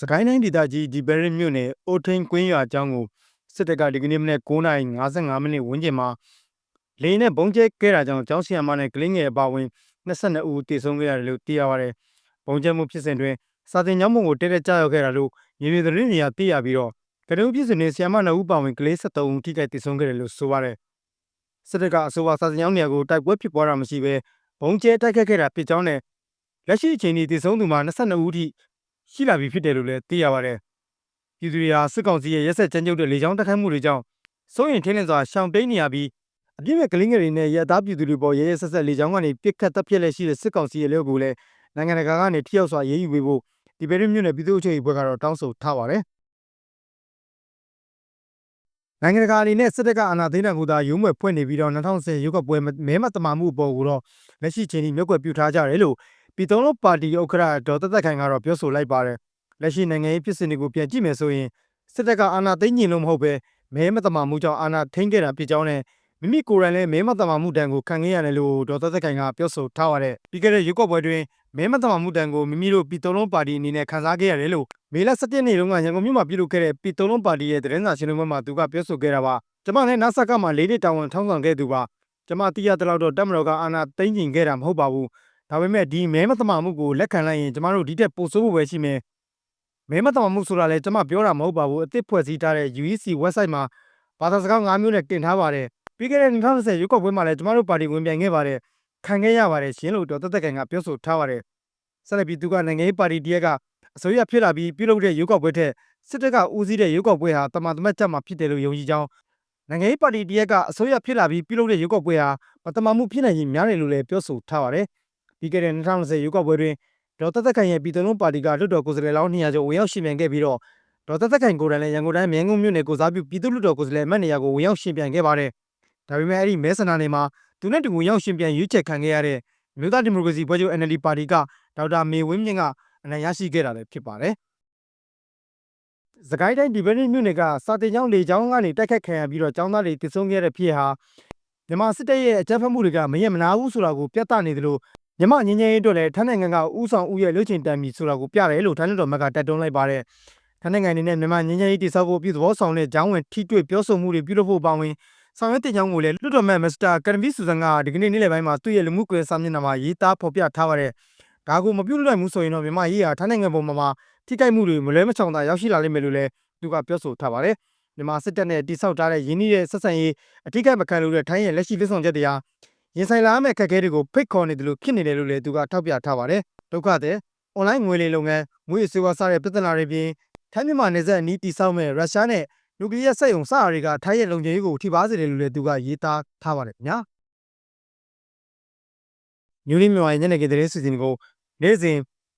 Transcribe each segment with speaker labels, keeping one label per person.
Speaker 1: စကိုင်းတိုင်းဒေသကြီးဒီဘဲရစ်မြို့နယ်အိုထိန်ကွင်းရွာအကြောင်းကိုစစ်တပ်ကဒီကနေ့မနေ့9:55မိနစ်ဝန်းကျင်မှာလေယာဉ်နဲ့ဘုံကျဲခဲ့တာကြောင့်ကျောင်းဆရာမနဲ့ကလေးငယ်အပါအဝင်22ဦးသေဆုံးခဲ့ရတယ်လို့သိရပါတယ်။ဘုံကျဲမှုဖြစ်စဉ်တွင်စာတင်ကျောင်းပုံကိုတဲတဲကြားရောက်ခဲ့တာလို့မြေပြင်သတင်းတွေကသိရပြီးတော့ကနဦးဖြစ်စဉ်တွင်ဆရာမ2ဦးပါဝင်ကလေး73ဦးထိခိုက်သေဆုံးခဲ့တယ်လို့ဆိုပါတယ်။စစ်တပ်ကအဆိုပါစာတင်ကျောင်းနေရာကိုတိုက်ပွဲဖြစ်ပွားတာမရှိဘဲဘုံကျဲတိုက်ခတ်ခဲ့တာဖြစ်ကြောင်းနဲ့လက်ရှိအချိန်ထိသေဆုံးသူမှာ22ဦးထိ ရှိလာပြီဖြစ်တယ်လို့လည်းသိရပါတယ်။ပြည်သူတွေဟာစစ်ကောင်စီရဲ့ရက်ဆက်ကြမ်းကြုတ်တဲ့လေကြောင်းတိုက်ခိုက်မှုတွေကြောင့်စိုးရင်ထင်းလင်းစွာရှောင်တိန်နေရပြီးအပြစ်မဲ့ကလေးငယ်တွေနဲ့ရဲသားပြည်သူတွေပေါ်ရဲရဲဆက်ဆက်လေကြောင်းကနေပစ်ခတ်တပ်ဖြတ်လက်ရှိတဲ့စစ်ကောင်စီရဲ့လက်ကိုလည်းနိုင်ငံတကာကနေထိရောက်စွာရေးယူပေးဖို့ဒီပဲရမြို့နယ်ပြည်သူ့အချုပ်ရေးဘက်ကတော့တောင်းဆိုထားပါတယ်။နိုင်ငံတကာအနေနဲ့စစ်တပ်ကအာဏာသိမ်းတဲ့ကူသာရုံးမွယ်ဖွင့်နေပြီးတော့2010ရုပ်ကပွဲမဲမတမာမှုအပေါ်ကိုတော့လက်ရှိချိန်ထိမြုပ်ကွယ်ပြုထားကြတယ်လို့ ပြည်သုံးလုံးပါတီဥက္ကဋ္ဌဒေါ်သက်သက်ခိုင်ကတော့ပြောဆိုလိုက်ပါတယ်။လက်ရှိနိုင်ငံရေးဖြစ်စဉ်တွေကိုပြန်ကြည့်မယ်ဆိုရင်စစ်တပ်ကအာဏာသိမ်းညင်လို့မဟုတ်ပဲမဲမတမာမှုကြောင့်အာဏာထိန်းခဲ့တာဖြစ်ကြောင်းနဲ့မိမိကိုယ်တိုင်လည်းမဲမတမာမှုတန်ကိုခံခဲ့ရတယ်လို့ဒေါ်သက်သက်ခိုင်ကပြောဆိုထားပါတယ်။ပြီးခဲ့တဲ့ရုပ်ကပွဲတွင်မဲမတမာမှုတန်ကိုမိမိတို့ပြည်သုံးလုံးပါတီအနေနဲ့ခံစားခဲ့ရတယ်လို့မေလ17ရက်နေ့တုန်းကရန်ကုန်မြို့မှာပြုလုပ်ခဲ့တဲ့ပြည်သုံးလုံးပါတီရဲ့သတင်းစာရှင်းလင်းပွဲမှာသူကပြောဆိုခဲ့တာပါ။ကျွန်မလည်းနာဆာကမှာလေးနှစ်တာဝန်ထောင်းဆောင်ခဲ့သူပါ။ကျွန်မသိရတဲ့လောက်တော့တက်မတော်ကအာဏာသိမ်းကျင်ခဲ့တာမဟုတ်ပါဘူး။ ဒါပေမဲ့ဒီမဲမတမာမှုကိုလက်ခံလိုက်ရင်ကျမတို့ဒီတက်ပိုဆိုးဖို့ပဲရှိမယ်။မဲမတမာမှုဆိုတာလည်းကျွန်မပြောတာမဟုတ်ပါဘူး။အသစ်ဖွဲ့စည်းထားတဲ့ UEC website မှာဘာသာစကား၅မျိုးနဲ့တင်ထားပါတယ်။ပြီးခဲ့တဲ့2020ရွေးကောက်ပွဲမှာလည်းကျမတို့ပါတီဝင်ပြိုင်ခဲ့ပါတယ်။ခံခဲ့ရပါတယ်ရှင်လို့ဒေါ်သက်သက်ကန်ကပြောဆိုထားပါတယ်။ဆက်လက်ပြီးသူကနိုင်ငံရေးပါတီတရက်ကအစိုးရဖြစ်လာပြီးပြုလုပ်တဲ့ရွေးကောက်ပွဲထက်စစ်တပ်ကဦးစီးတဲ့ရွေးကောက်ပွဲဟာတမန်တမတ်ချက်မှဖြစ်တယ်လို့ယုံကြည်ကြောင်းနိုင်ငံရေးပါတီတရက်ကအစိုးရဖြစ်လာပြီးပြုလုပ်တဲ့ရွေးကောက်ပွဲဟာမတမန်မှုဖြစ်နိုင်ရင်များတယ်လို့လည်းပြောဆိုထားပါတယ်။ ပြီးခဲ့တဲ့2020ရွေးကောက်ပွဲတွင်ဒေါ်သက်သက်ခိုင်ရဲ့ပြည်သူ့လုံးပါတီကလွတ်တော်ကိုယ်စားလှယ်လောင်း200ကျော်ဝင်ရောက်ရှင်ပြိုင်ခဲ့ပြီးတော့ဒေါ်သက်သက်ခိုင်ကိုယ်တိုင်လည်းရန်ကုန်တိုင်းမြန်ကုန်မြို့နယ်ကိုစားပြုပြည်သူ့လွတ်တော်ကိုယ်စားလှယ်အမတ်နေရာကိုဝင်ရောက်ရှင်ပြိုင်ခဲ့ပါတယ်။ဒါပေမဲ့အဲ့ဒီမဲဆန္ဒနယ်မှာသူနဲ့တူဝင်ရောက်ရှင်ပြိုင်ရွေးချယ်ခံခဲ့ရတဲ့မြို့သားဒီမိုကရေစီဖွဲ့ချုပ် NLD ပါတီကဒေါက်တာမေဝင်းမြင့်ကအနိုင်ရရှိခဲ့တာလည်းဖြစ်ပါတယ်။စကိုင်းတိုင်းဒီဘက်နစ်မြို့နယ်ကစာတင်ကျောင်းလေကျောင်းကနေတိုက်ခတ်ခံရပြီးတော့ကျောင်းသားတွေတည်ဆုံခဲ့တဲ့ဖြစ်ဟာမြန်မာစစ်တပ်ရဲ့အကြမ်းဖက်မှုတွေကမရက်မနာဘူးဆိုတာကိုပြသနေသလို မြန်မာငင်းငယ်ရေးအတွက်လည်းထိုင်းနိုင်ငံကဥဆောင်ဥရဲ့လှုပ်ချင်တမ်းပြီဆိုတာကိုပြတယ်လို့ထိုင်းလူတော်မက်ကတက်တွန်းလိုက်ပါတယ်။ထိုင်းနိုင်ငံအနေနဲ့မြန်မာငင်းငယ်ရေးတိစောက်ဖို့ပြည်သဘောဆောင်တဲ့ဂျောင်းဝင်ထိတွေ့ပြောဆိုမှုတွေပြုလုပ်ဖို့ပါဝင်ဆောင်ရွက်တဲ့ကြောင်းကိုလည်းလွတ်တော်မက်မစ္စတာကရမီဆူဇန်ကဒီကနေ့နေ့လယ်ပိုင်းမှာသူ့ရဲ့လူမှုကွန်ရက်စာမျက်နှာမှာရေးသားဖော်ပြထားပါတယ်။ဒါကိုမပြုလုပ်နိုင်ဘူးဆိုရင်တော့မြန်မာရေးဟာထိုင်းနိုင်ငံပေါ်မှာထိခိုက်မှုတွေမလွဲမချောင်သာရောက်ရှိလာလိမ့်မယ်လို့လည်းသူကပြောဆိုထားပါတယ်။မြန်မာစစ်တပ်နဲ့တိစောက်ထားတဲ့ရင်းနှီးတဲ့ဆက်ဆံရေးအထိကိမခံလို့တဲ့ထိုင်းရဲ့လက်ရှိလက်ဆောင်ချက်တရား ရင်ဆိုင်လာမယ့်ခက်ခဲတွေကိုဖိတ်ခေါ်နေတယ်လို့ဖြစ်နေတယ်လို့လည်းသူကထောက်ပြထားပါတယ်။ဒုက္ခတဲ့။ online ငွေလိမ်လုပ်ငန်းငွေစေဝါစတဲ့ပြဿနာတွေပြင်ထိုင်းမြန်မာနယ်စပ်အနီးတိစောက်မဲ့ရုရှားနဲ့နျူကလ িয়ার စက်ရုံစတာတွေကထိုင်းရဲ့လုံခြုံရေးကိုထိပါစေတယ်လို့လည်းသူကရေးသားထားပါတယ်ခင်ဗျာ။ညူလီမြန်မာရဲ့ညနေခင်းသတင်းစီစဉ်ကိုနေ့စဉ်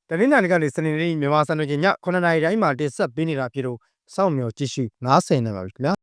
Speaker 1: တနင်္လာနေ့ကနေစနေနေ့မြန်မာစံတော်ချိန်ည9:00နာရီတိုင်းမှာတင်ဆက်ပေးနေတာဖြစ်လို့စောင့်မျှော်ကြည့်ရှု90နေပါပြီခင်ဗျာ